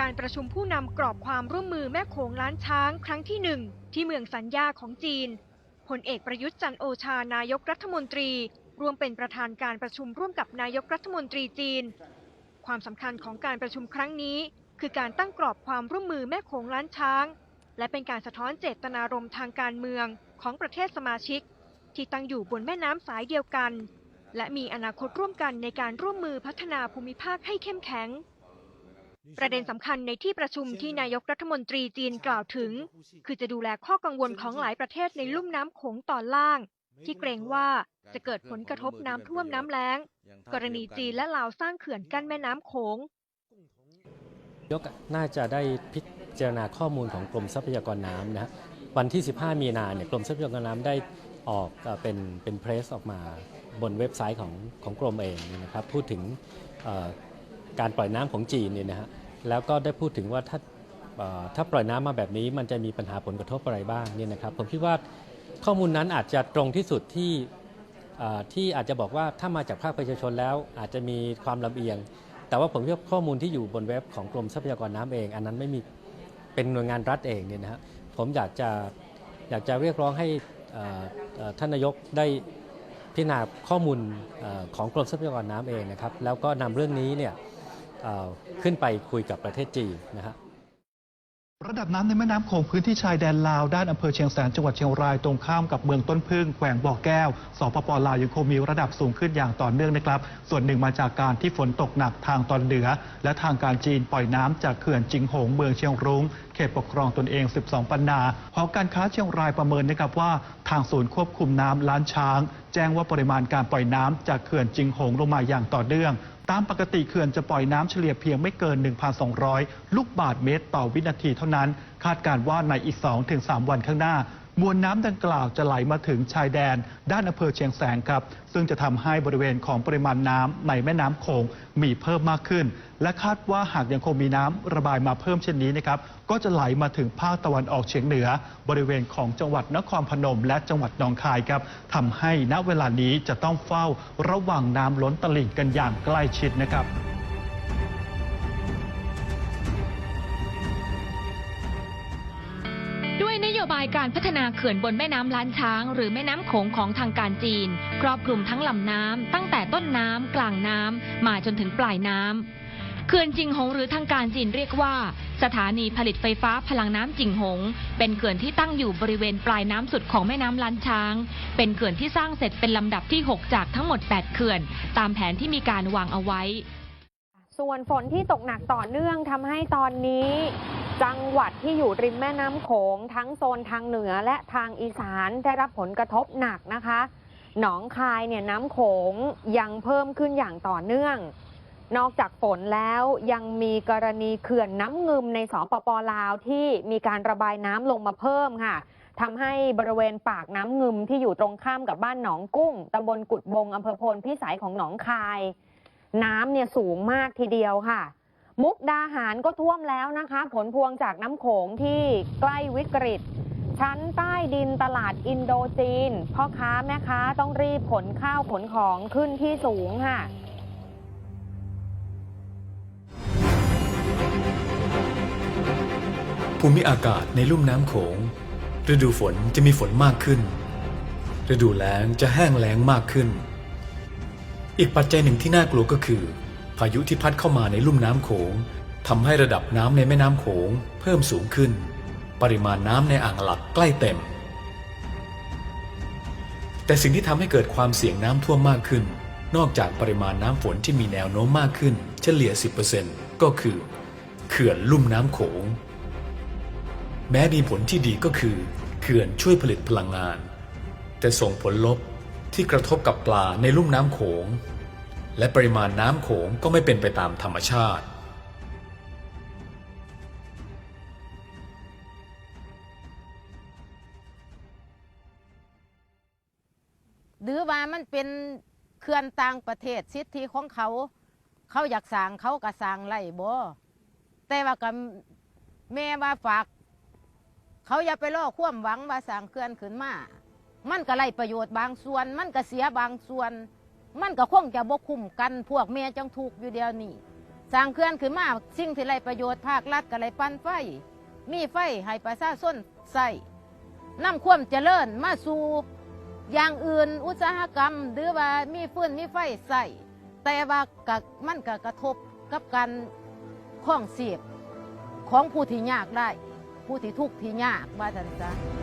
การประชุมผู้นำกรอบความร่วมมือแม่โขงล้านช้างครั้งที่หนึ่งที่เมืองสัญญาของจีนพลเอกประยุทธ์จันโอชานายกรัฐมนตรีร่วมเป็นประธานการประชุมร่วมกับนายกรัฐมนตรีจีน ความสำคัญของการประชุมครั้งนี้ คือการตั้งกรอบความร่วมมือแม่โขงล้านช้าง และเป็นการสะท้อนเจตนารมณ์ทางการเมืองของประเทศสมาชิก ที่ตั้งอยู่บนแม่น้ำสายเดียวกัน และมีอนาคตร่วมกันในการร่วมมือพัฒนาภูมิภาคให้เข้มแข็ง ประเด็นสำคัญในที่ประชุมที่นายกรัฐมนตรีจีนกล่าวถึง คือจะดูแลข้อกังวลของหลายประเทศในลุ่มน้ำโขงตอนล่าง ที่เกรงว่าจะเกิดผลกระทบน้ำท่วมน้ำแล้ง กรณีจีนและลาวสร้างเขื่อนกั้นแม่น้ำโขงยกน่าจะได้พิจารณาข้อมูลของกรมทรัพยากรน้ำนะฮะวันที่ 15 มีนาเนี่ยกรมทรัพยากรน้ำได้ออกเอ่อเป็นเป็นเพรสออกมาบนเว็บไซต์ของของกรมเองเนี่ยนะครับพูดถึงเอ่อ การปล่อยน้ำของจีนเนี่ยนะฮะแล้วก็ได้พูดถึงว่าถ้าถ้าปล่อยน้ำมาแบบนี้ มันจะมีปัญหาผลกระทบอะไรบ้างเนี่ยนะครับผมคิดว่าข้อมูลนั้นอาจจะตรงที่สุดที่ที่อาจจะบอกว่าถ้ามาจากภาคประชาชนแล้วอาจจะมีความลำเอียง แต่ว่าผมคิดว่าข้อมูลที่อยู่บนเว็บของกรมทรัพยากรน้ำเอง อันนั้นไม่มีเป็นหน่วยงานรัฐเองเนี่ยนะฮะผมอยากจะอยากจะเรียกร้องให้ท่านนายกได้พิจารณาข้อมูลอของกรมทรัพยากรน้ำเองนะครับแล้วก็นำเรื่องนี้เนี่ย ขึ้นไปคุยกับประเทศจีนนะฮะระดับน้ำในแม่น้ำโขงพื้นที่ชายแดนลาวด้านอำเภอเชียงแสนจังหวัดเชียงรายตรงข้ามกับเมืองต้นพึ่งแขวงบ่อแก้วสปปลาวยังคงมีระดับสูงขึ้นอย่างต่อเนื่องนะครับ ส่วนหนึ่งมาจากการที่ฝนตกหนักทางตอนเหนือ และทางการจีนปล่อยน้ำจากเขื่อนจิงหงเมืองเชียงรุ้งเขตปกครองตนเอง 12 ปันนาหอการค้าเชียงรายประเมินนะครับว่าทางศูนย์ควบคุมน้ำล้านช้าง แจ้งว่าปริมาณการปล่อยน้ำจากเขื่อนจิงหงลงมาอย่างต่อเนื่อง ตามปกติเขื่อนจะปล่อยน้ำเฉลี่ยเพียงไม่เกิน 1,200 ลูกบาศก์เมตรต่อวินาทีเท่านั้น คาดการณ์ว่าในอีก 2-3 วันข้างหน้า มวลน้ำดังกล่าวจะไหลมาถึงชายแดน ด้านอำเภอเชียงแสนครับ ซึ่งจะทำให้บริเวณของปริมาณน้ำในแม่น้ำโขงมีเพิ่มมากขึ้น และคาดว่าหากยังคงมีน้ำระบายมาเพิ่มเช่นนี้นะครับก็จะไหลมาถึงภาคตะวันออกเฉียงเหนือ บริเวณของจังหวัดนครพนม และจังหวัดหนองคายครับทำให้ณเวลานี้จะต้องเฝ้าระวังน้ำล้นตลิ่งกันอย่างใกล้ชิดนะครับ ด้วยนโยบายการพัฒนาเขื่อนบนแม่น้ำล้านช้าง หรือแม่น้ำโขงของทางการจีน ครอบคลุมทั้งลำน้ำตั้งแต่ต้นน้ำกลางน้ำมาจนถึงปลายน้ำเขื่อนจิงหงหรือทางการจีนเรียกว่า สถานีผลิตไฟฟ้าพลังน้ำจิงหง เป็นเขื่อนที่ตั้งอยู่บริเวณปลายน้ำสุดของแม่น้ำล้านช้าง เป็นเขื่อนที่สร้างเสร็จเป็นลำดับที่ 6 จากทั้งหมด 8 เขื่อน ตามแผนที่มีการวางเอาไว้ ส่วนฝนที่ตกหนักต่อเนื่องทำให้ตอนนี้ จังหวัดที่อยู่ริมแม่น้ำโขงทั้งโซนทางเหนือและทางอีสานได้รับผลกระทบหนักนะคะ หนองคายเนี่ยน้ำโขงยังเพิ่มขึ้นอย่างต่อเนื่อง นอกจากฝนแล้วยังมีกรณีเขื่อนน้ำงึมในสปปลาวที่มีการระบายน้ำลงมาเพิ่มค่ะทำให้บริเวณปากน้ำงึมที่อยู่ตรงข้ามกับบ้านหนองกุ้งตำบลกุดบงอำเภอพลพิสัยของหนองคาย น้ำเนี่ยสูงมากทีเดียวค่ะ มุกดาหารก็ท่วมแล้วนะคะ ผลพวงจากน้ำโขงที่ใกล้วิกฤต ชั้นใต้ดินตลาดอินโดจีน พ่อค้าแม่ค้าต้องรีบขนข้าวขนของขึ้นที่สูงค่ะภูมิอากาศในลุ่มน้ำโขง ฤดูฝนจะมีฝนมากขึ้น ฤดูแล้งจะแห้งแล้งมากขึ้น อีกปัจจัยหนึ่งที่น่ากลัวก็คือ พายุที่พัดเข้ามาในลุ่มน้ำโขงทำให้ระดับน้ำในแม่น้ำโขงเพิ่มสูงขึ้น ปริมาณน้ำในอ่างหลักใกล้เต็ม แต่สิ่งที่ทำให้เกิดความเสี่ยงน้ำท่วมมากขึ้น นอกจากปริมาณน้ำฝนที่มีแนวโน้มมากขึ้น เฉลี่ย 10%ก็คือ เขื่อนลุ่มน้ำโขง แม้มีผลที่ดีก็คือ เขื่อนช่วยผลิตพลังงาน แต่ส่งผลลบที่กระทบกับปลาในลุ่มน้ำโขง และปริมาณน้ำโขงก็ไม่เป็นไปตามธรรมชาติ หรือว่ามันเป็นเขื่อนต่างประเทศสิทธิของเขา เขาอยากสั่งเขาก็สั่งไล่บ่แต่ว่ากับแม่ว่าฝาก เขาอย่าไปล่อความหวังว่าสั่งเขื่อนขึ้นมา มันก็ไล่ประโยชน์บางส่วน มันก็เสียบางส่วน มันก็คงจะบกคุ้มกันพวกแม่จังถูกอยู่เดียวนี้สร้างเขื่อนขึ้นมาสิ่งที่ไรประโยชน์ภาครัฐก็เลยปั้นไฟ มีไฟให้ประชาชนใส่นำความเจริญมาสู่อย่างอื่นอุตสาหกรรม หรือว่ามีฟืนมีไฟใส่แต่ว่ากับมันก็กระทบกับการคล้องเสียบของผู้ที่ยากได้ผู้ที่ทุกข์ที่ยากว่าจันจ้ะ